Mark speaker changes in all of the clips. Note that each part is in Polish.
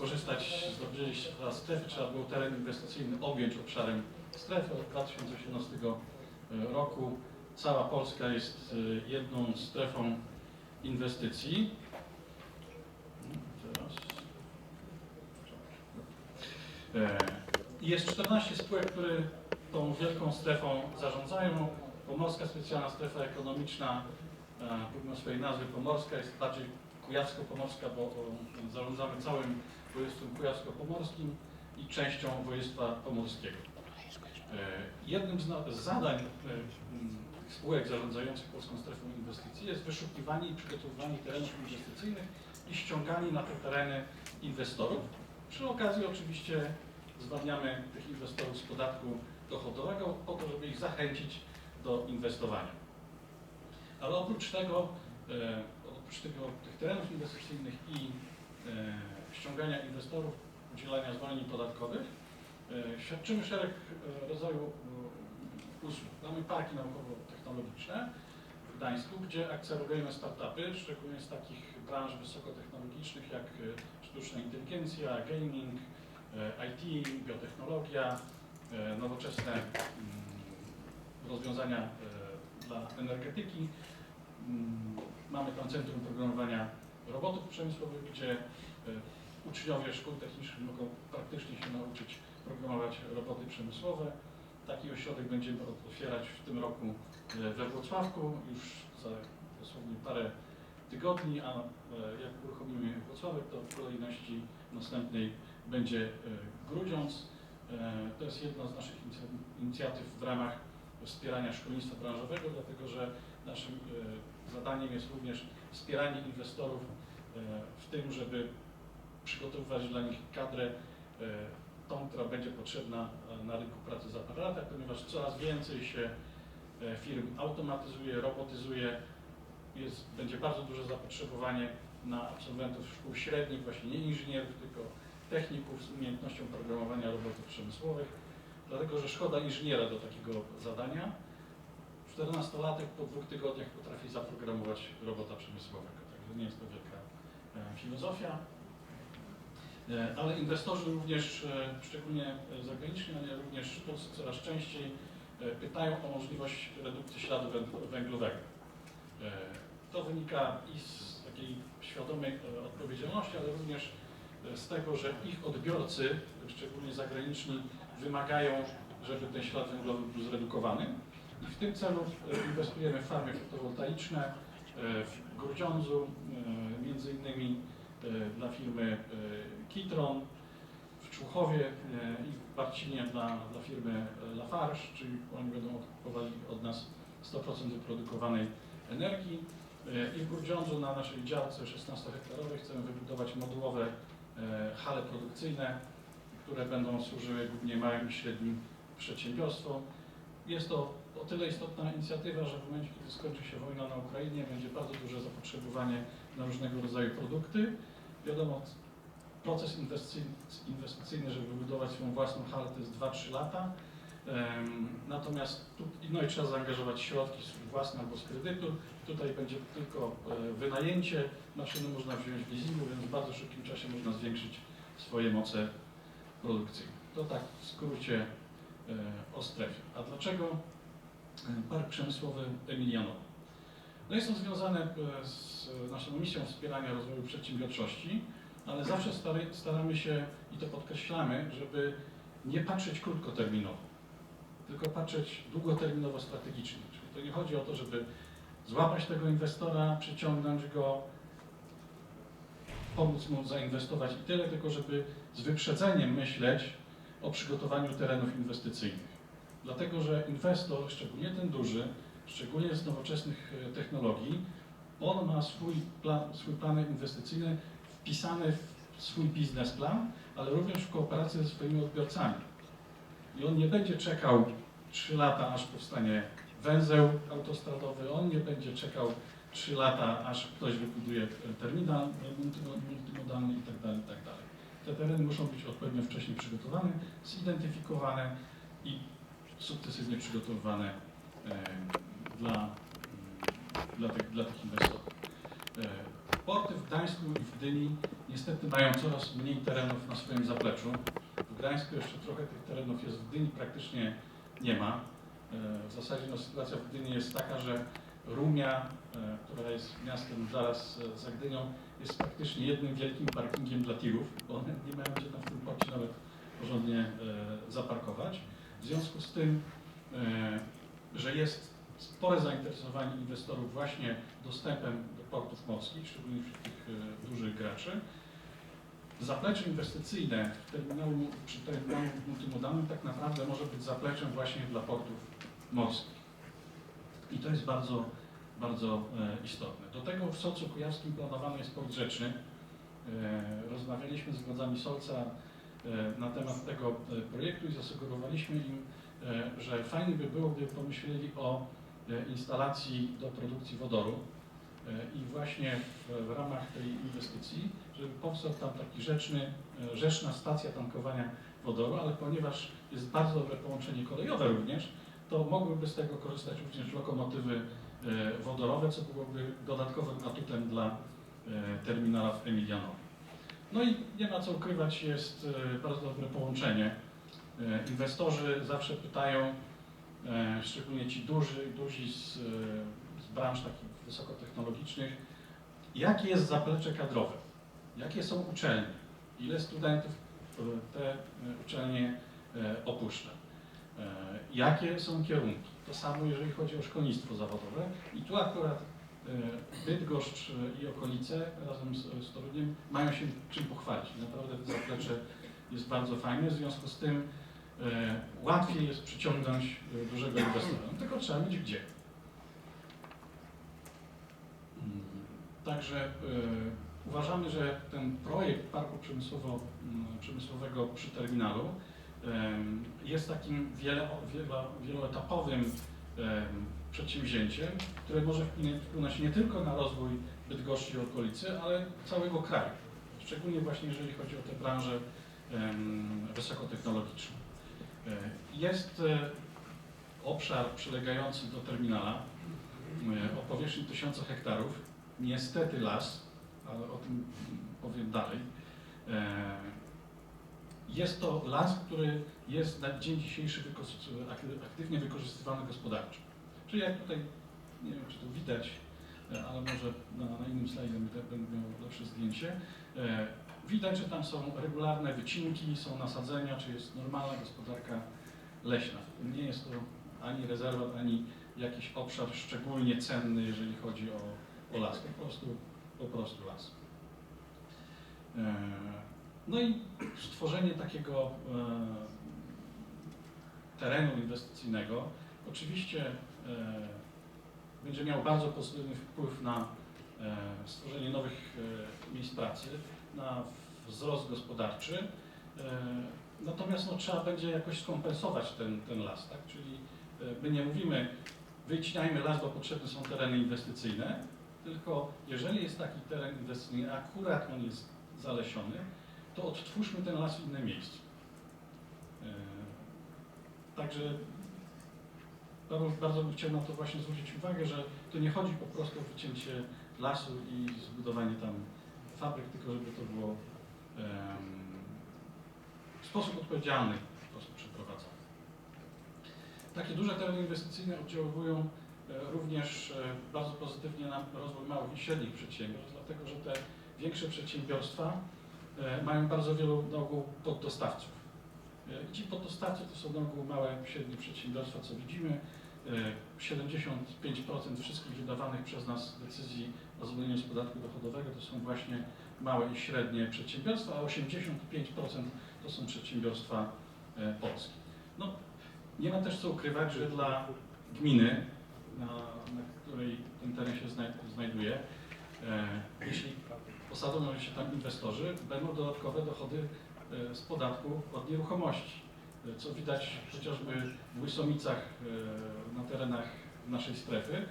Speaker 1: skorzystać z dobrodziejstwa strefy, trzeba było teren inwestycyjny objąć obszarem strefy od 2018 roku. Cała Polska jest y, jedną strefą inwestycji. Teraz. E, Jest 14 spółek, które tą wielką strefą zarządzają. Pomorska Specjalna Strefa Ekonomiczna, e, pomimo swojej nazwy Pomorska, jest bardziej kujawsko-pomorska, bo zarządzamy całym województwem kujawsko-pomorskim i częścią województwa pomorskiego. E, Jednym z, zadań e, m, tych spółek zarządzających Polską Strefą Inwestycji jest wyszukiwanie i przygotowywanie terenów inwestycyjnych i ściąganie na te tereny inwestorów. Przy okazji oczywiście zwalniamy tych inwestorów z podatku dochodowego po to, żeby ich zachęcić do inwestowania. Ale oprócz tego, e, oprócz tego tych terenów inwestycyjnych i ściągania inwestorów, udzielania zwolnień podatkowych, e, świadczymy szereg e, rodzaju e, usług. Mamy parki naukowo-technologiczne w Gdańsku, gdzie akcelerujemy startupy, szczególnie z takich branż wysokotechnologicznych jak sztuczna inteligencja, gaming, IT, biotechnologia, nowoczesne mm, rozwiązania dla energetyki. Mm, Mamy tam Centrum Programowania Robotów Przemysłowych, gdzie uczniowie szkół technicznych mogą praktycznie się nauczyć programować roboty przemysłowe. Taki ośrodek będziemy otwierać w tym roku e, we Wrocławku, już za dosłownie parę tygodni, a e, jak uruchomimy Wrocławek, to w kolejności następnej będzie e, Grudziądz. To jest jedna z naszych inicja- inicjatyw w ramach wspierania szkolnictwa branżowego, dlatego że naszym zadaniem jest również wspieranie inwestorów w tym, żeby przygotowywać dla nich kadrę e, tą, która będzie potrzebna e, na rynku pracy za parę lat, ponieważ coraz więcej się e, firm automatyzuje, robotyzuje, jest, będzie bardzo duże zapotrzebowanie na absolwentów szkół średnich, właśnie nie inżynierów, tylko techników z umiejętnością programowania robotów przemysłowych, dlatego że szkoda inżyniera do takiego zadania. 14-latek po dwóch tygodniach potrafi zaprogramować robota przemysłowego, także nie jest to wielka filozofia. E, Ale inwestorzy również, e, szczególnie e, zagraniczni, ale również polscy coraz częściej pytają o możliwość redukcji śladu węg- węglowego. To wynika i z takiej świadomej odpowiedzialności, ale również z tego, że ich odbiorcy, szczególnie zagraniczni, wymagają, żeby ten ślad węglowy był zredukowany. I w tym celu inwestujemy w farmy fotowoltaiczne w Grudziądzu, między innymi dla firmy e, Kitron, w Człuchowie e, i w Barcinie dla, dla firmy e, Lafarge, czyli oni będą kupowali od nas 100% wyprodukowanej energii. E, I w Grudziądzu na naszej działce 16-hektarowej chcemy wybudować modułowe e, hale produkcyjne, które będą służyły głównie małym i średnim przedsiębiorstwom. Jest to o tyle istotna inicjatywa, że w momencie, kiedy skończy się wojna na Ukrainie, będzie bardzo duże zapotrzebowanie na różnego rodzaju produkty. Wiadomo, proces inwestycyjny, żeby wybudować swoją własną halę, to jest 2-3 lata. Natomiast tu, no i trzeba zaangażować środki własne albo z kredytu. Tutaj będzie tylko e, wynajęcie, maszyny można wziąć w leasingu, więc w bardzo szybkim czasie można zwiększyć swoje moce produkcyjne. To tak w skrócie e, o strefie. A dlaczego e, Park Przemysłowy Emilianowo? No jest to związane e, z naszą misją wspierania rozwoju przedsiębiorczości, ale zawsze staramy się, i to podkreślamy, żeby nie patrzeć krótkoterminowo, tylko patrzeć długoterminowo strategicznie. Czyli to nie chodzi o to, żeby złapać tego inwestora, przyciągnąć go, pomóc mu zainwestować i tyle, tylko żeby z wyprzedzeniem myśleć o przygotowaniu terenów inwestycyjnych. Dlatego, że inwestor, szczególnie ten duży, szczególnie z nowoczesnych e, technologii, on ma swój plan, swój plan inwestycyjny wpisany w swój biznesplan, ale również w kooperacji ze swoimi odbiorcami. I on nie będzie czekał 3 lata, aż powstanie węzeł autostradowy, on nie będzie czekał 3 lata, aż ktoś wybuduje terminal multimo- multimodalny itd. itd. Te tereny muszą być odpowiednio wcześniej przygotowane, zidentyfikowane i sukcesywnie przygotowywane e, dla, mm, dla, tych, dla tych inwestorów. E, Porty w Gdańsku i w Gdyni niestety mają coraz mniej terenów na swoim zapleczu. W Gdańsku jeszcze trochę tych terenów jest, w Gdyni praktycznie nie ma. E, W zasadzie no, sytuacja w Gdyni jest taka, że Rumia, e, która jest miastem zaraz za Gdynią, jest praktycznie jednym wielkim parkingiem dla tirów, bo one nie mają gdzie tam w tym porcie nawet porządnie zaparkować. W związku z tym, że jest spore zainteresowanie inwestorów właśnie dostępem do portów morskich, szczególnie wśród tych e, dużych graczy, zaplecze inwestycyjne w terminalu, przy terminalu multimodalnym tak naprawdę może być zapleczem właśnie dla portów morskich. I to jest bardzo, bardzo e, istotne. Do tego w Solcu Kujawskim planowany jest port rzeczny. E, rozmawialiśmy z władzami Solca na temat tego projektu i zasugerowaliśmy im, że fajnie by było, gdyby pomyśleli o instalacji do produkcji wodoru. E, I właśnie w, ramach tej inwestycji, żeby powstał tam taki rzeczny, e, rzeczna stacja tankowania wodoru, ale ponieważ jest bardzo dobre połączenie kolejowe również, to mogłyby z tego korzystać również lokomotywy e, wodorowe, co byłoby dodatkowym atutem dla e, terminala w Emilianowie. No i nie ma co ukrywać, jest e, bardzo dobre połączenie. E, Inwestorzy zawsze pytają, e, szczególnie ci duży, duzi z, e, z branż takich wysokotechnologicznych, jakie jest zaplecze kadrowe, jakie są uczelnie, ile studentów e, te e, uczelnie e, opuszcza, e, jakie są kierunki. To samo jeżeli chodzi o szkolnictwo zawodowe. I tu akurat e, Bydgoszcz e, i okolice razem z, z Toruniem mają się czym pochwalić. Naprawdę to zaplecze jest bardzo fajne, w związku z tym e, łatwiej jest przyciągnąć e, dużego inwestora. No, tylko trzeba mieć gdzie. Mm, Także e, uważamy, że ten projekt parku przemysłowo, mm, przemysłowego przy terminalu jest takim wiele, wielo, wieloetapowym em, przedsięwzięciem, które może wpłynąć- nie tylko na rozwój Bydgoszczy i okolicy, ale całego kraju. Szczególnie właśnie jeżeli chodzi o te branże wysokotechnologiczne. E, Jest e, obszar przylegający do terminala e, o powierzchni 1000 hektarów. Niestety las, ale o tym powiem dalej. Jest to las, który jest na dzień dzisiejszy aktywnie wykorzystywany gospodarczo. Czyli jak tutaj, nie wiem czy tu widać, ale może na, na innym slajdzie będę miał lepsze zdjęcie. Widać, że tam są regularne wycinki, są nasadzenia, czy jest normalna gospodarka leśna. Nie jest to ani rezerwat, ani jakiś obszar szczególnie cenny, jeżeli chodzi o, o las. Po prostu, po prostu las. E, No i stworzenie takiego e, terenu inwestycyjnego oczywiście e, będzie miało bardzo pozytywny wpływ na stworzenie nowych miejsc pracy, na wzrost gospodarczy. E, Natomiast no, trzeba będzie jakoś skompensować ten, ten las, tak? Czyli e, my nie mówimy, wycinajmy las, bo potrzebne są tereny inwestycyjne, tylko jeżeli jest taki teren inwestycyjny, akurat on jest zalesiony, to odtwórzmy ten las w innym miejscu. E, Także bardzo, bardzo bym chciał na to właśnie zwrócić uwagę, że to nie chodzi po prostu o wycięcie lasu i zbudowanie tam fabryk, tylko żeby to było w sposób odpowiedzialny po prostu przeprowadzone. Takie duże tereny inwestycyjne oddziałują e, również e, bardzo pozytywnie na rozwój małych i średnich przedsiębiorstw, dlatego że te większe przedsiębiorstwa e, mają bardzo wielu na ogół poddostawców. I ci poddostawcy to są na małe i średnie przedsiębiorstwa, co widzimy. E, 75% wszystkich wydawanych przez nas decyzji o zwolnieniu z podatku dochodowego to są właśnie małe i średnie przedsiębiorstwa, a 85% to są przedsiębiorstwa e, polskie. No, nie ma też co ukrywać, że dla gminy, na, na której ten teren się znaj znajduje, e, jeśli posadzą się tam inwestorzy, będą dodatkowe dochody e, z podatku od nieruchomości, co widać chociażby w Łysomicach na terenach naszej strefy,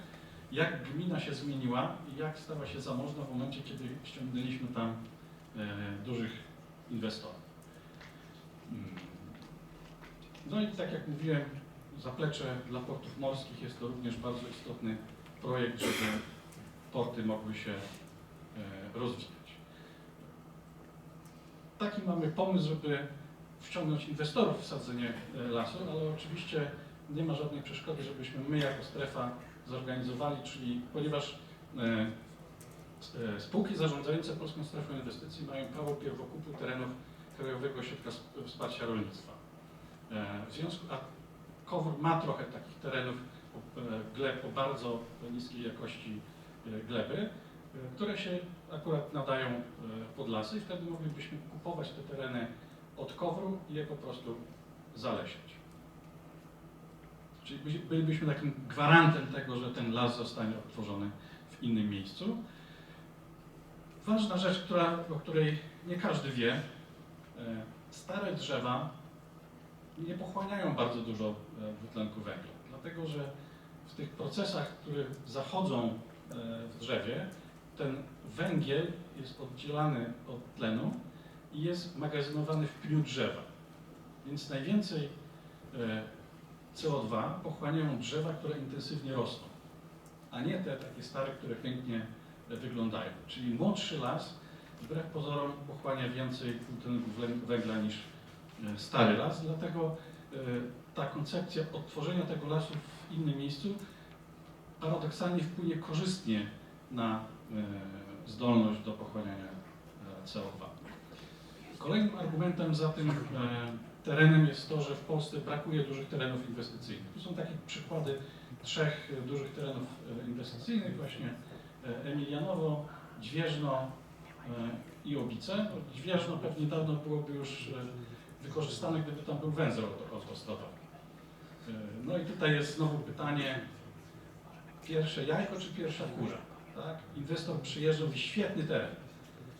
Speaker 1: jak gmina się zmieniła i jak stała się zamożna w momencie, kiedy ściągnęliśmy tam e, dużych inwestorów. Mm. No i tak jak mówiłem, zaplecze dla portów morskich jest to również bardzo istotny projekt, żeby porty mogły się e, rozwijać. Taki mamy pomysł, żeby wciągnąć inwestorów w sadzenie e, lasu, ale oczywiście nie ma żadnej przeszkody, żebyśmy my jako strefa zorganizowali, czyli ponieważ e, e, spółki zarządzające Polską Strefą Inwestycji mają prawo pierwokupu terenów Krajowego Ośrodka Sp- Wsparcia Rolnictwa. E, W związku, a KOWR ma trochę takich terenów gleb o bardzo niskiej jakości gleby, które się akurat nadają pod lasy i wtedy moglibyśmy kupować te tereny od KOWR-u i je po prostu zalesiać. Czyli byli- bylibyśmy takim gwarantem tego, że ten las zostanie odtworzony w innym miejscu. Ważna rzecz, która, o której nie każdy wie, e, stare drzewa nie pochłaniają bardzo dużo e, dwutlenku węgla, dlatego że w tych procesach, które zachodzą e, w drzewie, ten węgiel jest oddzielany od tlenu i jest magazynowany w pniu drzewa. Więc najwięcej CO2 pochłaniają drzewa, które intensywnie rosną, a nie te takie stare, które pięknie wyglądają. Czyli młodszy las wbrew pozorom pochłania więcej dwutlenku węgla niż e, stary las, dlatego e, ta koncepcja odtworzenia tego lasu w innym miejscu paradoksalnie wpłynie korzystnie na e, zdolność do pochłaniania e, CO2. Kolejnym argumentem za tym terenem jest to, że w Polsce brakuje dużych terenów inwestycyjnych. Tu są takie przykłady trzech dużych terenów e, inwestycyjnych, właśnie e, Emilianowo, Dźwieżno e, i Obice. No, Dźwieżno pewnie dawno byłoby już wykorzystane, gdyby tam był węzeł auto- autostradowy. No i tutaj jest znowu pytanie, pierwsze jajko czy pierwsza kurza? Tak? Inwestor przyjeżdża, mówi świetny teren,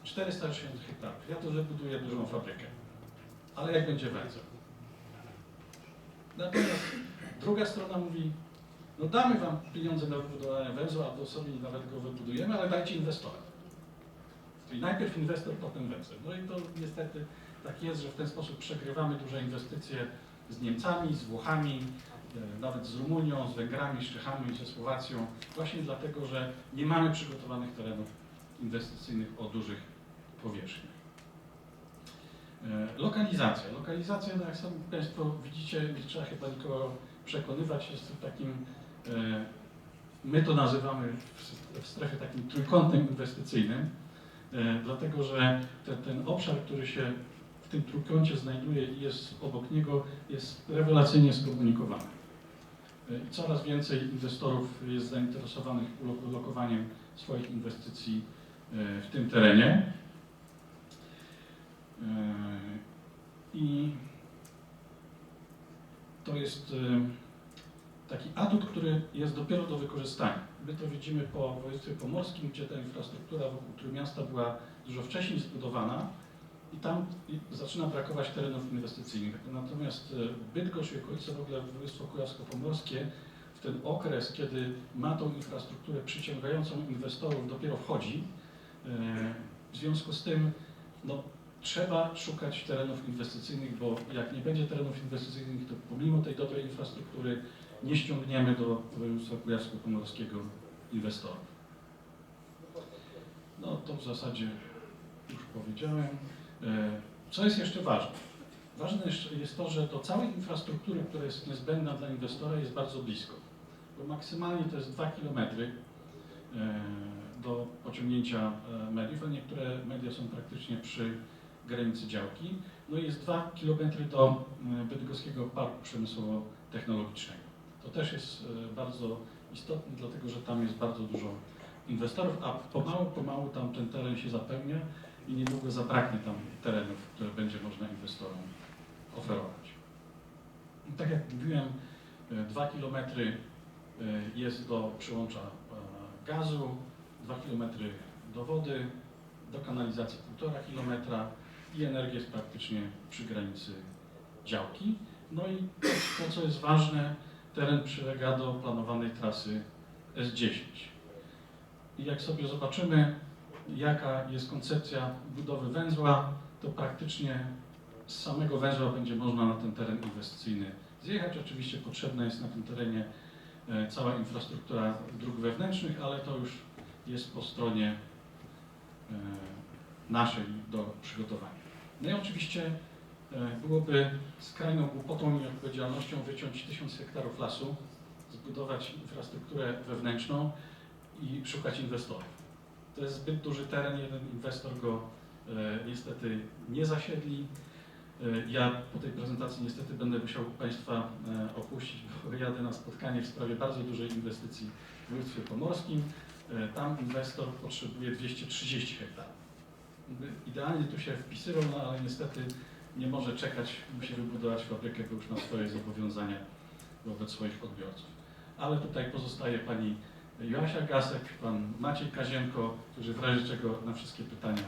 Speaker 1: 400 tysięcy hektarów, ja tu wybuduję dużą fabrykę, ale jak będzie węzeł? Natomiast druga strona mówi, no damy wam pieniądze na wybudowanie węzła, albo sobie nawet go wybudujemy, ale dajcie inwestora. Czyli najpierw inwestor, potem węzeł. No i to niestety tak jest, że w ten sposób przegrywamy duże inwestycje z Niemcami, z Włochami, e, nawet z Rumunią, z Węgrami, z Czechami, ze Słowacją, właśnie dlatego, że nie mamy przygotowanych terenów inwestycyjnych o dużych powierzchniach. E, Lokalizacja. Lokalizacja, no jak sami Państwo widzicie, nie trzeba chyba nikogo przekonywać, jest takim, e, my to nazywamy w- strefie takim trójkątem inwestycyjnym, e, dlatego że ten, ten obszar, który się w tym trójkącie znajduje i jest obok niego, jest rewelacyjnie skomunikowany. Coraz więcej inwestorów jest zainteresowanych ulokowaniem swoich inwestycji w tym terenie. E, I to jest e, taki atut, który jest dopiero do wykorzystania. My to widzimy po województwie pomorskim, gdzie ta infrastruktura wokół Trójmiasta była dużo wcześniej zbudowana i tam zaczyna brakować terenów inwestycyjnych. Natomiast e, Bydgoszcz i okolice, w ogóle województwo kujawsko-pomorskie w ten okres, kiedy ma tą infrastrukturę przyciągającą inwestorów, dopiero wchodzi. W związku z tym no, trzeba szukać terenów inwestycyjnych, bo jak nie będzie terenów inwestycyjnych, to pomimo tej dobrej infrastruktury nie ściągniemy do województwa kujawsko-pomorskiego inwestorów. No to w zasadzie już powiedziałem. E, Co jest jeszcze ważne? Ważne jest to, że do całej infrastruktury, która jest niezbędna dla inwestora, jest bardzo blisko. Bo maksymalnie to jest 2 km do pociągnięcia e, mediów, a niektóre media są praktycznie przy granicy działki. No i jest 2 km do e, Bydgoskiego Parku Przemysłowo-Technologicznego. To też jest e, bardzo istotne, dlatego że tam jest bardzo dużo inwestorów, a pomału, pomału tam ten teren się zapełnia i niedługo zabraknie tam terenów, które będzie można inwestorom oferować. I tak jak mówiłem, 2 km jest do przyłącza e, gazu, 2 km do wody, do kanalizacji 1,5 km i energia jest praktycznie przy granicy działki. No i to, co jest ważne, teren przylega do planowanej trasy S10. I jak sobie zobaczymy, jaka jest koncepcja budowy węzła, to praktycznie z samego węzła będzie można na ten teren inwestycyjny zjechać. Oczywiście potrzebna jest na tym terenie e, cała infrastruktura dróg wewnętrznych, ale to już jest po stronie naszej do przygotowania. No i oczywiście e, byłoby skrajną głupotą i odpowiedzialnością wyciąć tysiąc hektarów lasu, zbudować infrastrukturę wewnętrzną i szukać inwestorów. To jest zbyt duży teren, jeden inwestor go e, niestety nie zasiedli. E, Ja po tej prezentacji niestety będę musiał Państwa opuścić, bo jadę na spotkanie w sprawie bardzo dużej inwestycji w województwie pomorskim. Tam inwestor potrzebuje 230 hektarów. Idealnie tu się wpisywał, no ale niestety nie może czekać, musi wybudować fabrykę, bo już ma swoje zobowiązania wobec swoich odbiorców. Ale tutaj pozostaje Pani Joasia Gasek, Pan Maciej Kazienko, którzy w razie czego na wszystkie pytania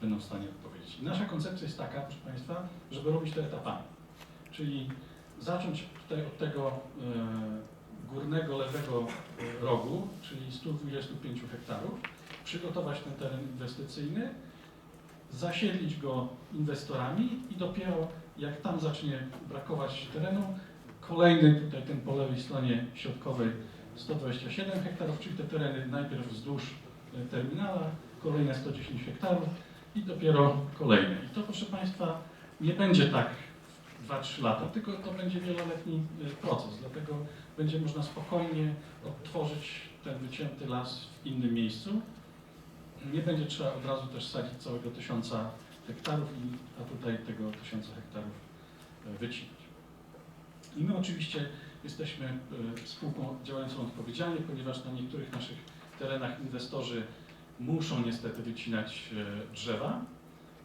Speaker 1: będą w stanie odpowiedzieć. I nasza koncepcja jest taka, proszę Państwa, żeby robić to etapami. Czyli zacząć tutaj od tego e, górnego lewego rogu, czyli 125 hektarów, przygotować ten teren inwestycyjny, zasiedlić go inwestorami i dopiero jak tam zacznie brakować terenu, kolejny tutaj ten po lewej stronie środkowej 127 hektarów, czyli te tereny najpierw wzdłuż e, terminala, kolejne 110 hektarów i dopiero kolejne. I to proszę Państwa nie będzie tak 2-3 lata, tylko to będzie wieloletni e, proces, dlatego będzie można spokojnie odtworzyć ten wycięty las w innym miejscu. Nie będzie trzeba od razu też sadzić całego tysiąca hektarów, a tutaj tego tysiąca hektarów e, wycinać. I my oczywiście jesteśmy e, spółką działającą odpowiedzialnie, ponieważ na niektórych naszych terenach inwestorzy muszą niestety wycinać e, drzewa,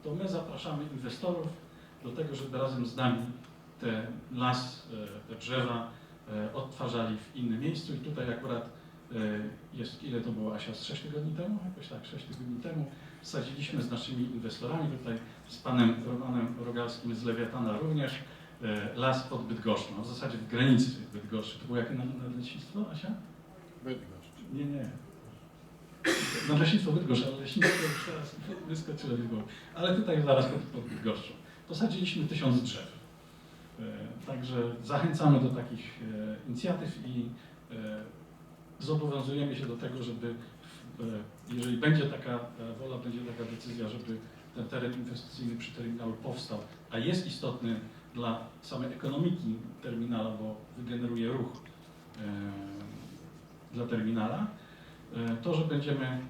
Speaker 1: to my zapraszamy inwestorów do tego, żeby razem z nami ten las, te drzewa odtwarzali w innym miejscu i tutaj akurat jest, ile to było Asia, z 6 tygodni temu? Jakoś tak, 6 tygodni temu wsadziliśmy z naszymi inwestorami, tutaj z panem Romanem Rogalskim z Lewiatana również, e, las pod Bydgoszczą, a w zasadzie w granicy Bydgoszczy. To było jakie nadleśnictwo, Asia?
Speaker 2: Bydgoszcz.
Speaker 1: Nie, nie. Nadleśnictwo Bydgoszcz, ale leśnictwo już teraz wyskoczyło głowy. Ale tutaj zaraz pod, pod Bydgoszczą. Posadziliśmy tysiąc drzew. E, Także zachęcamy do takich e, inicjatyw i e, zobowiązujemy się do tego, żeby e, jeżeli będzie taka e, wola, będzie taka decyzja, żeby ten teren inwestycyjny przy terminalu powstał, a jest istotny dla samej ekonomiki terminala, bo wygeneruje ruch e, dla terminala, to, że będziemy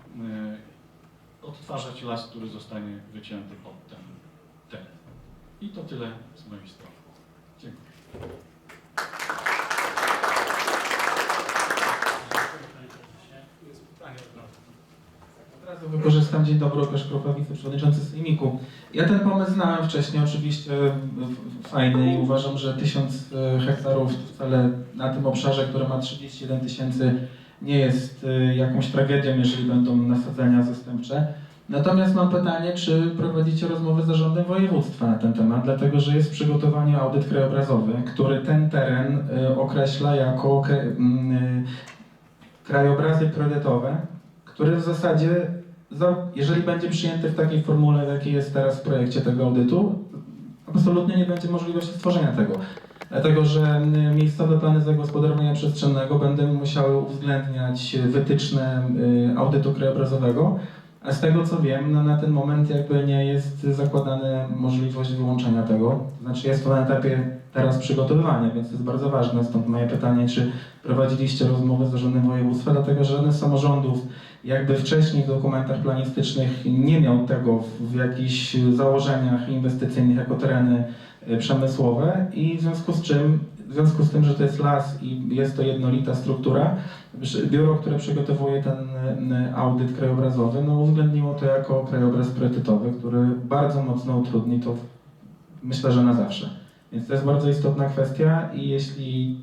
Speaker 1: odtwarzać las, który zostanie wycięty pod ten teren. I to tyle z mojej strony. Dziękuję. Jest pytanie od nas.
Speaker 3: Od razu wykorzystam dzień dobry, Łukasz Kropa, wiceprzewodniczący Sejmiku. Ja ten pomysł znałem wcześniej, oczywiście fajny i uważam, że 1000 e, hektarów wcale na tym obszarze, który ma 31 tysięcy, nie jest e, jakąś tragedią, jeżeli będą nasadzenia zastępcze. Natomiast mam pytanie, czy prowadzicie rozmowy z zarządem województwa na ten temat, dlatego że jest w przygotowaniu audyt krajobrazowy, który ten teren e, określa jako krajobrazy priorytetowe, który w zasadzie, za- jeżeli będzie przyjęty w takiej formule, w jakiej jest teraz w projekcie tego audytu, absolutnie nie będzie możliwości stworzenia tego. Dlatego, że y, miejscowe plany zagospodarowania przestrzennego będą musiały uwzględniać wytyczne y, audytu krajobrazowego, a z tego co wiem, no, na ten moment jakby nie jest zakładana możliwość wyłączenia tego. To Znaczy jest to na etapie teraz przygotowywania, więc to jest bardzo ważne. Stąd moje pytanie, czy prowadziliście rozmowy z zarządem województwa, dlatego że żaden z samorządów jakby wcześniej w dokumentach planistycznych nie miał tego w, jakichś założeniach inwestycyjnych jako tereny e, przemysłowe i w związku z czym, w związku z tym, że to jest las i jest to jednolita struktura, biuro, które przygotowuje ten e, audyt krajobrazowy, no uwzględniło to jako krajobraz priorytetowy, który bardzo mocno utrudni to, myślę, że na zawsze. Więc to jest bardzo istotna kwestia i jeśli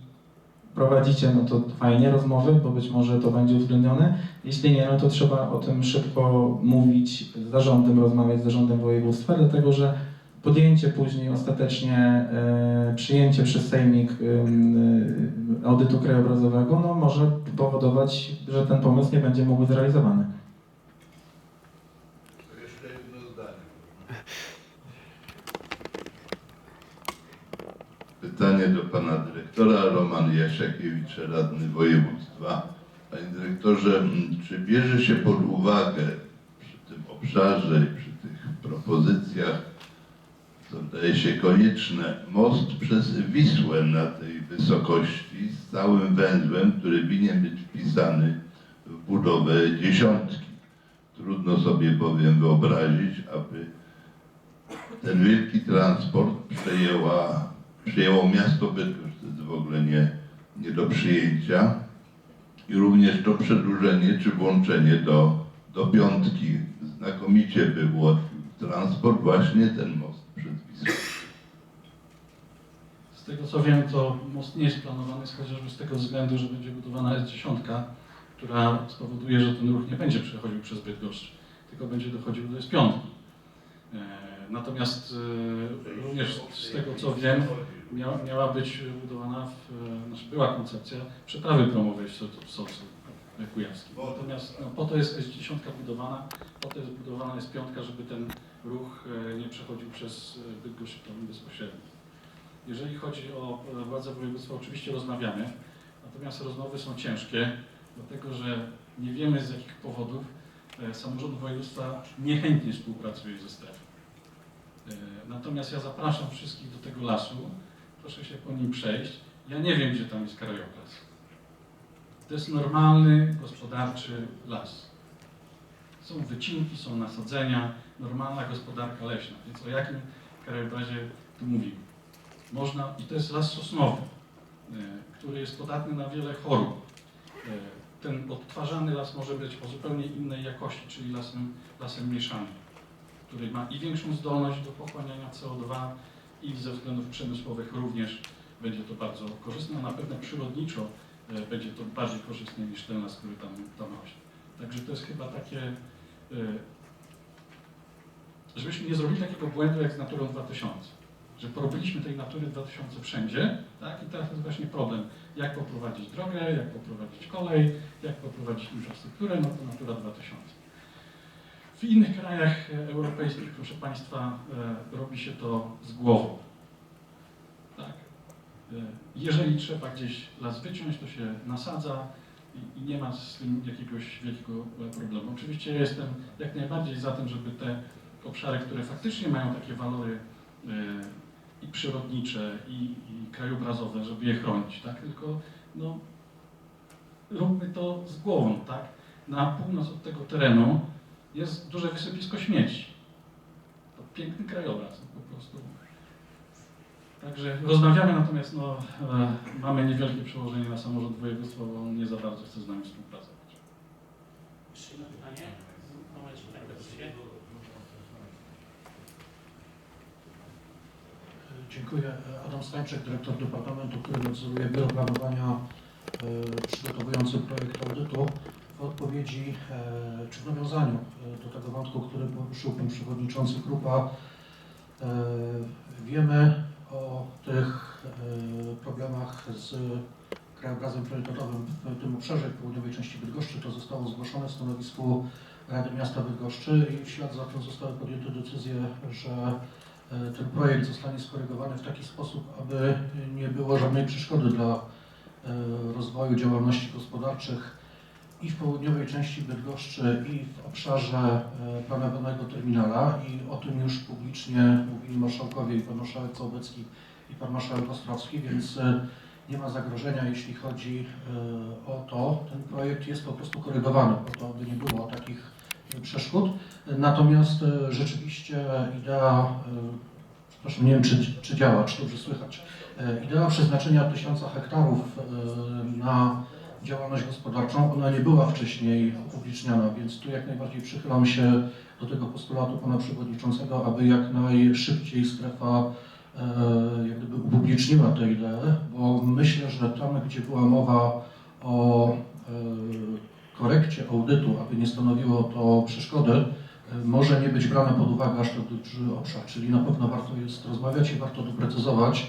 Speaker 3: prowadzicie, no to fajnie rozmowy, bo być może to będzie uwzględnione. Jeśli nie, no to trzeba o tym szybko mówić z zarządem, rozmawiać z zarządem województwa, dlatego że podjęcie później ostatecznie, e, przyjęcie przez Sejmik e, audytu krajobrazowego, no może powodować, że ten pomysł nie będzie mógł być zrealizowany.
Speaker 2: To jeszcze jedno zdanie.
Speaker 4: Pytanie do pana dyrektora. Roman Jasiakiewicz, radny województwa. Panie dyrektorze, czy bierze się pod uwagę przy tym obszarze i przy tych propozycjach, co wydaje się konieczne, most przez Wisłę na tej wysokości z całym węzłem, który winien być wpisany w budowę dziesiątki. Trudno sobie bowiem wyobrazić, aby ten wielki transport przejęła, przejęło miasto Bydgoszcz. To jest w ogóle nie, nie do przyjęcia. I również to przedłużenie czy włączenie do, do piątki. Znakomicie by ułatwił transport właśnie ten most przez Wisłę.
Speaker 1: Z tego co wiem, to most nie jest planowany chociażby z tego względu, że będzie budowana S10, która spowoduje, że ten ruch nie będzie przechodził przez Bydgoszcz, tylko będzie dochodził do S5. E, Natomiast e, również z tego co wiem, miała, miała być budowana, w, e, znaczy była koncepcja przeprawy promowej w w Solcu Kujawskim. Natomiast no, po to jest S10 budowana, po to jest budowana S5, żeby ten ruch e, nie przechodził przez e, Bydgoszcz bezpośrednio. Jeżeli chodzi o e, władze województwa, oczywiście rozmawiamy, natomiast rozmowy są ciężkie, dlatego że nie wiemy z jakich powodów e, samorząd województwa niechętnie współpracuje ze strefą. E, Natomiast ja zapraszam wszystkich do tego lasu, proszę się po nim przejść. Ja nie wiem, gdzie tam jest krajobraz. To jest normalny, gospodarczy las. Są wycinki, są nasadzenia, normalna gospodarka leśna. Więc o jakim krajobrazie tu mówimy? można, i to jest las sosnowy, e, który jest podatny na wiele chorób. E, Ten odtwarzany las może być o zupełnie innej jakości, czyli lasem, lasem mieszanym, który ma i większą zdolność do pochłaniania CO2 i ze względów przemysłowych również będzie to bardzo korzystne, a na pewno przyrodniczo e, będzie to bardziej korzystne niż ten las, który tam, tam rośnie. Także to jest chyba takie, e, żebyśmy nie zrobili takiego błędu jak z Naturą 2000 że porobiliśmy tej natury 2000 wszędzie, tak? I teraz jest właśnie problem, jak poprowadzić drogę, jak poprowadzić kolej, jak poprowadzić infrastrukturę, no to Natura 2000. W innych krajach europejskich, proszę Państwa, e, robi się to z głową. Tak? E, Jeżeli trzeba gdzieś las wyciąć, to się nasadza i, nie ma z tym jakiegoś wielkiego problemu. Oczywiście ja jestem jak najbardziej za tym, żeby te obszary, które faktycznie mają takie walory e, i przyrodnicze, i, i krajobrazowe, żeby je chronić, tak? Tylko no, róbmy to z głową, tak? Na północ od tego terenu jest duże wysypisko śmieci. To piękny krajobraz, po prostu. Także rozmawiamy, natomiast no, e, mamy niewielkie przełożenie na samorząd województwa, bo on nie za bardzo chce z nami współpracować.
Speaker 5: Jeszcze jedno pytanie?
Speaker 6: Dziękuję. Adam Stańczyk, dyrektor Departamentu, który nadzoruje Biuro Planowania e, przygotowujący projekt audytu. Odpowiedzi, e, czy w nawiązaniu e, do tego wątku, który poruszył Pan Przewodniczący Krupa, e, wiemy o tych problemach z krajobrazem priorytetowym w tym obszarze południowej części Bydgoszczy. To zostało zgłoszone w stanowisku Rady Miasta Bydgoszczy i w ślad za tym zostały podjęte decyzje, że ten projekt zostanie skorygowany w taki sposób, aby nie było żadnej przeszkody dla rozwoju działalności gospodarczych i w południowej części Bydgoszczy, i w obszarze e, planowanego terminala. I o tym już publicznie mówili marszałkowie i pan marszałek Całbecki i pan marszałek Ostrowski, więc e, nie ma zagrożenia, jeśli chodzi e, o to. Ten projekt jest po prostu korygowany po to, aby nie było takich przeszkód. Natomiast rzeczywiście idea, przepraszam, nie wiem czy, czy działa, czy dobrze słychać, idea przeznaczenia tysiąca hektarów na działalność gospodarczą, ona nie była wcześniej upubliczniana, więc tu jak najbardziej przychylam się do tego postulatu pana przewodniczącego, aby jak najszybciej strefa e, jak gdyby upubliczniła tę ideę, bo myślę, że tam, gdzie była mowa o e, korekcie audytu, aby nie stanowiło to przeszkody, e, może nie być brane pod uwagę aż tak duży obszar, czyli na pewno warto jest rozmawiać i warto doprecyzować,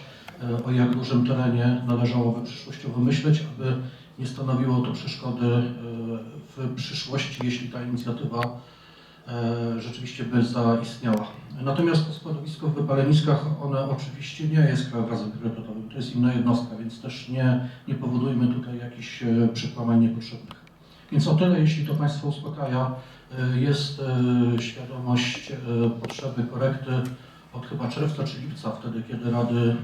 Speaker 6: o jak dużym terenie należałoby przyszłościowo myśleć, aby nie stanowiło to przeszkody e, w przyszłości, jeśli ta inicjatywa e, rzeczywiście by zaistniała. Natomiast to składowisko w Wypaleniskach, one oczywiście nie jest krajobrazem priorytetowym, to jest inna jednostka, więc też nie, nie powodujmy tutaj jakichś e, przekłamań niepotrzebnych. Więc o tyle, jeśli to Państwa uspokaja, E, Jest e, świadomość e, potrzeby korekty od chyba czerwca czy lipca, wtedy kiedy Rady,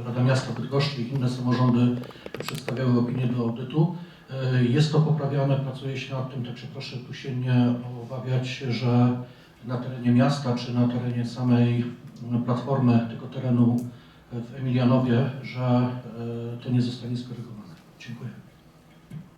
Speaker 6: e, Rada Miasta Bydgoszczy i inne samorządy przedstawiały opinię do audytu. E, Jest to poprawiane, pracuje się nad tym, także proszę tu się nie obawiać, że na terenie miasta czy na terenie samej platformy tego terenu w Emilianowie, że e, to nie zostanie skorygowane. Dziękuję.